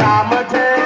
I'm a ten.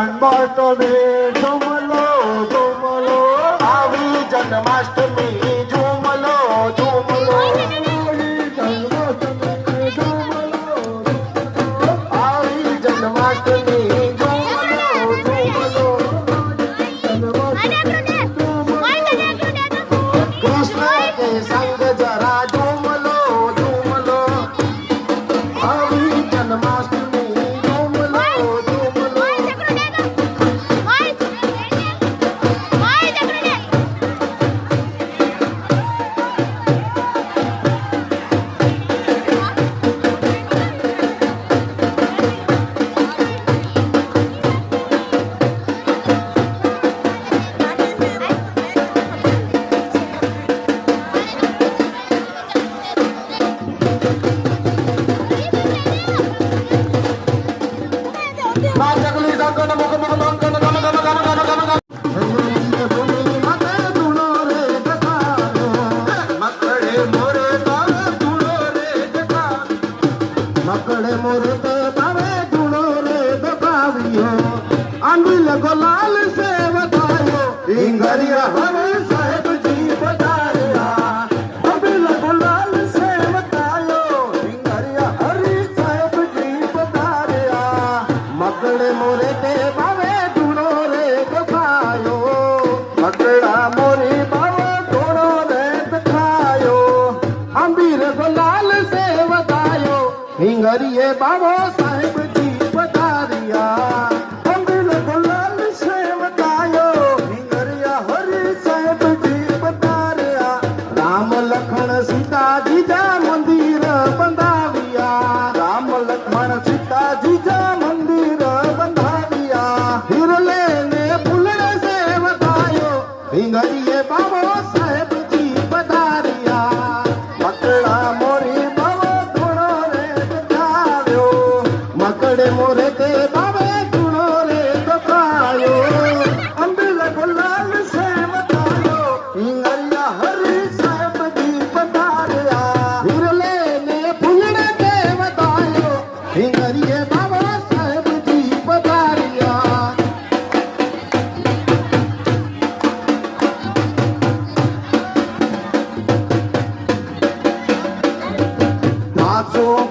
அன்பார்க்க வேண்டும்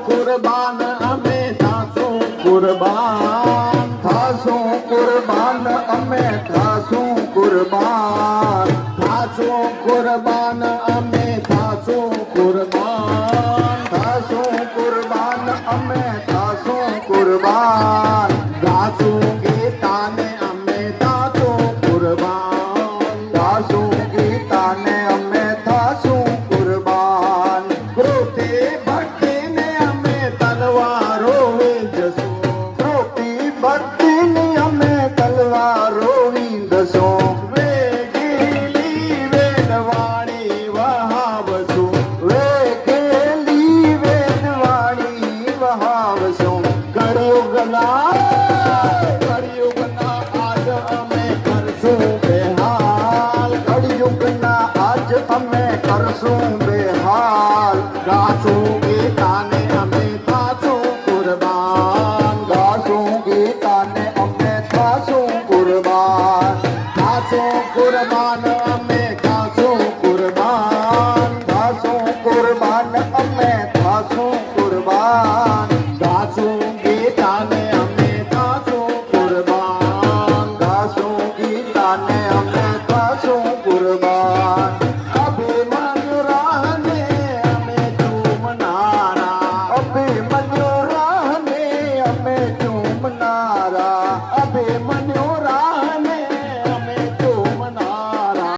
કુરબાન અમે થાસો કુરબાન થાસો કુરબાન